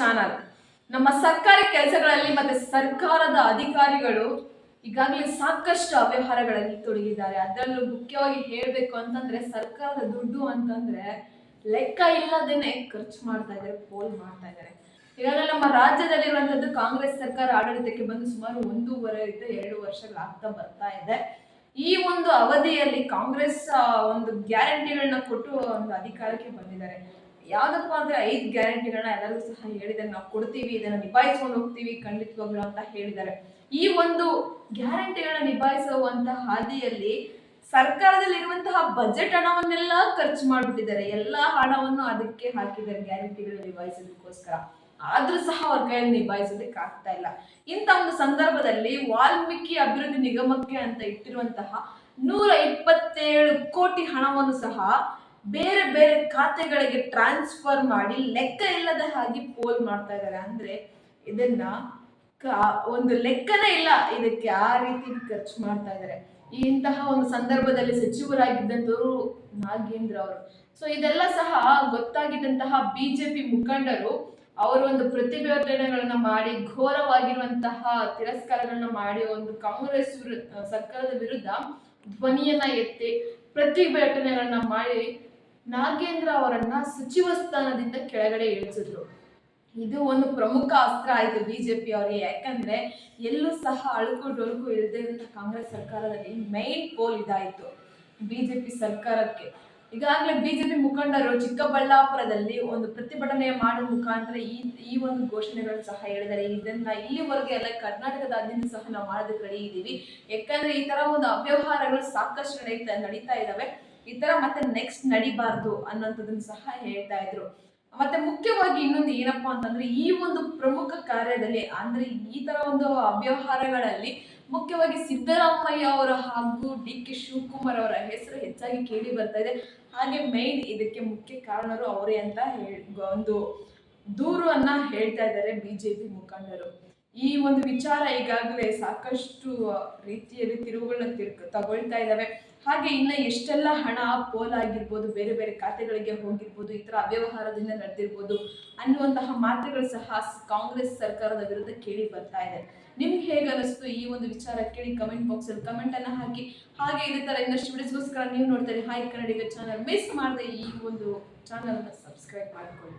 Channel. ನಮ್ಮ ಸರ್ಕಾರಿ ಕೆಲಸಗಳಲ್ಲಿ ಮತ್ತೆ ಸರ್ಕಾರದ ಅಧಿಕಾರಿಗಳು ಈಗಾಗಲೇ ಸಾಕಷ್ಟು ಅವ್ಯವಹಾರಗಳಲ್ಲಿ ತೊಡಗಿದ್ದಾರೆ. ಅದರಲ್ಲೂ ಮುಖ್ಯವಾಗಿ ಹೇಳಬೇಕು ಅಂತಂದ್ರೆ ಸರ್ಕಾರದ ದುಡ್ಡು ಅಂತಂದ್ರೆ ಲೆಕ್ಕ ಇಲ್ಲದೇನೆ ಖರ್ಚು ಮಾಡ್ತಾ ಇದ್ದಾರೆ, ಪೋಲ್ ಮಾಡ್ತಾ ಇದ್ದಾರೆ. ಈಗಾಗಲೇ ನಮ್ಮ ರಾಜ್ಯದಲ್ಲಿರುವಂತದ್ದು ಕಾಂಗ್ರೆಸ್ ಸರ್ಕಾರ ಆಡಳಿತಕ್ಕೆ ಬಂದು ಸುಮಾರು ಒಂದೂವರೆ ಇಂದ ಎರಡು ವರ್ಷಗಳಾಗ್ತಾ ಬರ್ತಾ ಇದೆ. ಈ ಒಂದು ಅವಧಿಯಲ್ಲಿ ಕಾಂಗ್ರೆಸ್ ಒಂದು ಗ್ಯಾರಂಟಿಗಳನ್ನ ಕೊಟ್ಟು ಒಂದು ಅಧಿಕಾರಕ್ಕೆ ಬಂದಿದ್ದಾರೆ. ಯಾವ್ದಪ್ಪ ಅಂದ್ರೆ ಐದು ಗ್ಯಾರಂಟಿಗಳನ್ನ ಎಲ್ಲರಿಗೂ ಸಹ ಹೇಳಿದ್ದಾರೆ. ನಾವು ಕೊಡ್ತೀವಿ, ಇದನ್ನ ನಿಭಾಯಿಸ್ಕೊಂಡು ಹೋಗ್ತೀವಿ, ಖಂಡಿತವಾಗ್ಲು ಅಂತ ಹೇಳಿದ್ದಾರೆ. ಈ ಒಂದು ಗ್ಯಾರಂಟಿಗಳನ್ನ ನಿಭಾಯಿಸುವಂತಹ ಹಾದಿಯಲ್ಲಿ ಸರ್ಕಾರದಲ್ಲಿರುವಂತಹ ಬಜೆಟ್ ಹಣವನ್ನೆಲ್ಲ ಖರ್ಚು ಮಾಡಿಬಿಟ್ಟಿದ್ದಾರೆ. ಎಲ್ಲಾ ಹಣವನ್ನು ಅದಕ್ಕೆ ಹಾಕಿದ್ದಾರೆ ಗ್ಯಾರಂಟಿಗಳನ್ನ ನಿಭಾಯಿಸೋದಕ್ಕೋಸ್ಕರ. ಆದ್ರೂ ಸಹ ಅವ್ರ ಕೈಯಲ್ಲಿ ನಿಭಾಯಿಸೋದಕ್ಕೆ ಆಗ್ತಾ ಇಲ್ಲ. ಇಂಥ ಒಂದು ಸಂದರ್ಭದಲ್ಲಿ ವಾಲ್ಮೀಕಿ ಅಭಿವೃದ್ಧಿ ನಿಗಮಕ್ಕೆ ಅಂತ ಇಟ್ಟಿರುವಂತಹ ನೂರ ಇಪ್ಪತ್ತೇಳು ಕೋಟಿ ಹಣವನ್ನು ಸಹ ಬೇರೆ ಬೇರೆ ಖಾತೆಗಳಿಗೆ ಟ್ರಾನ್ಸ್ಫರ್ ಮಾಡಿ ಲೆಕ್ಕ ಇಲ್ಲದ ಹಾಗೆ ಪೋಲ್ ಮಾಡ್ತಾ ಇದ್ದಾರೆ. ಅಂದ್ರೆ ಇದನ್ನ ಒಂದು ಲೆಕ್ಕನೇ ಇಲ್ಲ. ಇದಕ್ಕೆ ಆ ರೀತಿ ಖರ್ಚು ಮಾಡ್ತಾ ಇದ್ದಾರೆ. ಇಂತಹ ಒಂದು ಸಂದರ್ಭದಲ್ಲಿ ಸಚಿವರಾಗಿದ್ದಂಥವರು ನಾಗೇಂದ್ರ ಅವರು. ಸೊ ಇದೆಲ್ಲ ಸಹ ಗೊತ್ತಾಗಿದ್ದಂತಹ ಬಿಜೆಪಿ ಮುಖಂಡರು ಅವರು ಒಂದು ಪ್ರತಿಭಟನೆಗಳನ್ನ ಮಾಡಿ, ಘೋರವಾಗಿರುವಂತಹ ತಿರಸ್ಕಾರಗಳನ್ನ ಮಾಡಿ ಒಂದು ಕಾಂಗ್ರೆಸ್ ಸರ್ಕಾರದ ವಿರುದ್ಧ ಧ್ವನಿಯನ್ನ ಎತ್ತಿ ಪ್ರತಿಭಟನೆಗಳನ್ನ ಮಾಡಿ ನಾಗೇಂದ್ರ ಅವರನ್ನ ಸಚಿವ ಸ್ಥಾನದಿಂದ ಕೆಳಗಡೆ ಇಳಿಸಿದ್ರು. ಇದು ಒಂದು ಪ್ರಮುಖ ಅಸ್ತ್ರ ಆಯ್ತು ಬಿಜೆಪಿ ಅವರಿಗೆ. ಯಾಕಂದ್ರೆ ಎಲ್ಲೂ ಸಹ ಅಳುಕು ಡೊಳುಕು ಇಲ್ಲದೆ ಇರುವಂತ ಕಾಂಗ್ರೆಸ್ ಸರ್ಕಾರದಲ್ಲಿ ಮೈನ್ ಪೋಲ್ ಇದಾಯ್ತು ಬಿಜೆಪಿ ಸರ್ಕಾರಕ್ಕೆ. ಈಗಾಗಲೇ ಬಿಜೆಪಿ ಮುಖಂಡರು ಚಿಕ್ಕಬಳ್ಳಾಪುರದಲ್ಲಿ ಒಂದು ಪ್ರತಿಭಟನೆ ಮಾಡುವ ಮುಖಾಂತರ ಈ ಈ ಒಂದು ಘೋಷಣೆಗಳನ್ನು ಸಹ ಹೇಳಿದ್ದಾರೆ. ಇದನ್ನ ಇಲ್ಲಿವರೆಗೆ ಎಲ್ಲ ಕರ್ನಾಟಕದಾದ್ಯಂತ ಸಹ ನಾವು ಮಾಡೋದಕ್ಕೆ ರೆಡಿ ಇದ್ದೀವಿ. ಯಾಕಂದ್ರೆ ಈ ತರ ಒಂದು ಅವ್ಯವಹಾರಗಳು ಸಾಕಷ್ಟು ನಡೀತಾ ನಡೀತಾ ಇದಾವೆ ಈ ತರ ಮತ್ತೆ ನೆಕ್ಸ್ಟ್ ನಡಿಬಾರ್ದು ಅನ್ನೋಂಥದ್ದನ್ನು ಸಹ ಹೇಳ್ತಾ ಇದ್ರು. ಮತ್ತೆ ಮುಖ್ಯವಾಗಿ ಇನ್ನೊಂದು ಏನಪ್ಪಾ ಅಂತಂದ್ರೆ ಈ ಒಂದು ಪ್ರಮುಖ ಕಾರ್ಯದಲ್ಲಿ ಅಂದ್ರೆ ಈ ತರ ಒಂದು ಅವ್ಯವಹಾರಗಳಲ್ಲಿ ಮುಖ್ಯವಾಗಿ ಸಿದ್ದರಾಮಯ್ಯ ಅವರ ಹಾಗೂ ಡಿ ಕೆ ಶಿವಕುಮಾರ್ ಅವರ ಹೆಸರು ಹೆಚ್ಚಾಗಿ ಕೇಳಿ ಬರ್ತಾ ಇದೆ. ಹಾಗೆ ಮೈನ್ ಇದಕ್ಕೆ ಮುಖ್ಯ ಕಾರಣರು ಅವರೇ ಅಂತ ಒಂದು ದೂರನ್ನ ಹೇಳ್ತಾ ಇದ್ದಾರೆ ಬಿಜೆಪಿ ಮುಖಂಡರು. ಈ ಒಂದು ವಿಚಾರ ಈಗಾಗಲೇ ಸಾಕಷ್ಟು ರೀತಿಯಲ್ಲಿ ತಿರುವುಗಳನ್ನ ತಿರ್ ತಗೊಳ್ತಾ ಇದ್ದಾವೆ ಹಾಗೆ ಇನ್ನು ಎಷ್ಟೆಲ್ಲ ಹಣ ಪೋಲ್ ಆಗಿರ್ಬೋದು, ಬೇರೆ ಬೇರೆ ಖಾತೆಗಳಿಗೆ ಹೋಗಿರ್ಬೋದು ಈ ಥರ ಅವ್ಯವಹಾರದಿಂದ ನಡೆದಿರ್ಬೋದು ಅನ್ನುವಂತಹ ಮಾತುಗಳು ಸಹ ಕಾಂಗ್ರೆಸ್ ಸರ್ಕಾರದ ವಿರುದ್ಧ ಕೇಳಿ ಬರ್ತಾ ಇದೆ. ನಿಮ್ಗೆ ಹೇಗೆ ಅನಿಸ್ತು ಈ ಒಂದು ವಿಚಾರ ಕೇಳಿ ಕಮೆಂಟ್ ಬಾಕ್ಸ್ ಅಲ್ಲಿ ಕಮೆಂಟ್ ಅನ್ನ ಹಾಕಿ. ಹಾಗೆ ಇದೇ ತರ ಇನ್ನಷ್ಟು ವಿಡಿಯೋಸ್ಗೋಸ್ಕರ ನೀವು ನೋಡ್ತಾರೆ ಹಾಯ್ ಕನ್ನಡಿಗ ಚಾನಲ್ ಮಿಸ್ ಮಾಡದೆ ಈ ಒಂದು ಚಾನಲ್ ಸಬ್ಸ್ಕ್ರೈಬ್ ಮಾಡ್ಕೊಳ್ಳಿ.